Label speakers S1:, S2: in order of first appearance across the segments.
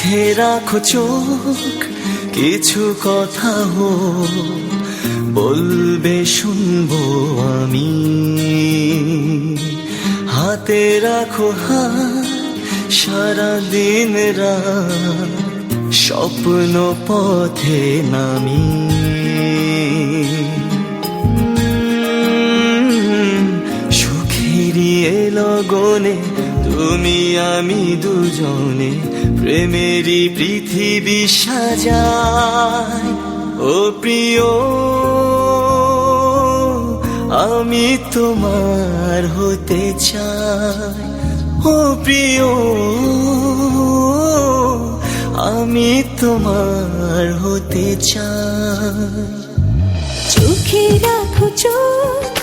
S1: সুখে রাখো চোখ, কিছু কথা হো বলবে শুনব আমি। হাতে রাখো হাত সারা দিন রাত, স্বপ্ন পথে নামি। সুখেরই লগনে তুমি, আমি দুজনে প্রেমেরই পৃথিবী সাজায় ও প্রিয়, আমি তোমার হতে চাই। ও প্রিয়, আমি তোমার হতে চাই।
S2: চোখে রাখো চোখ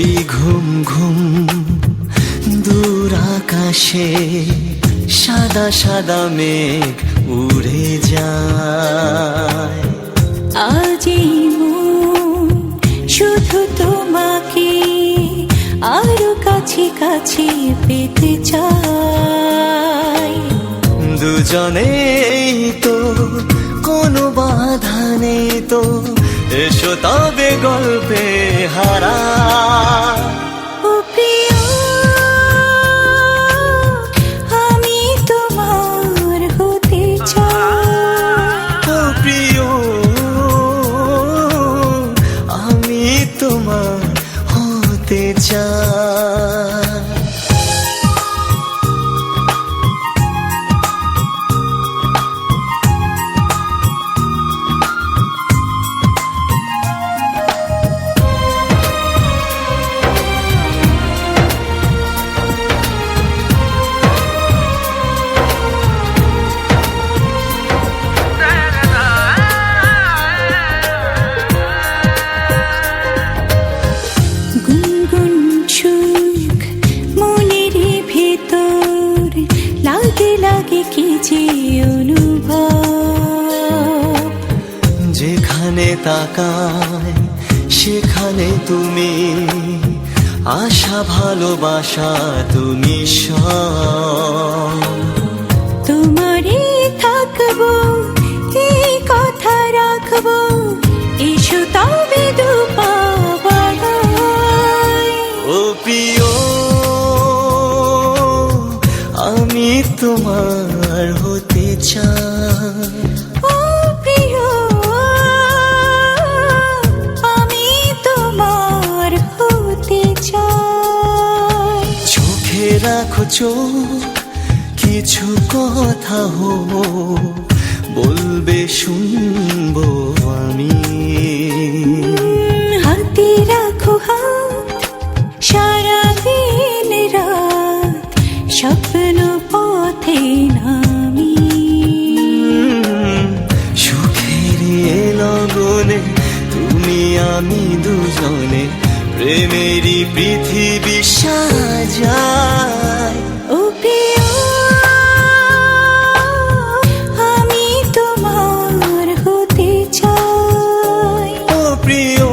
S1: ওই ঘুম ঘুম দূর আকাশে সাদা সাদা মেঘ উড়ে যায়।
S2: আজ শুধু তোমাকে আরও কাছে কাছে পেতে চাই।
S1: দুজনেই তো কোনো বাধা নেই তো। এসো তবে গল্পে হারা
S2: কি অনুভব।
S1: যেখানে তাকায় সেখানে তুমি। আশা ভালোবাসা তুমি সব।
S2: তোমারই থাকব এই কথা রাখব এসো তবে
S1: ও প্রিয় আমি তোমার হতে চাই
S2: ও প্রিয় আমি তোমার হতে চাই।
S1: চোখে রাখো চোখ কিছু কথা হো বলবে শুনব আমি। আমি দুজনে প্রেমেরই পৃথিবী সাজায়
S2: ও প্রিয় আমি তোমার হতে চাই।
S1: ও প্রিয়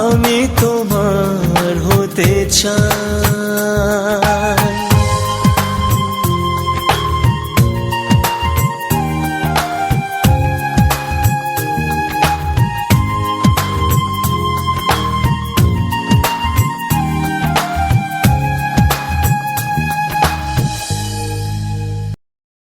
S1: আমি তোমার হতে চাই।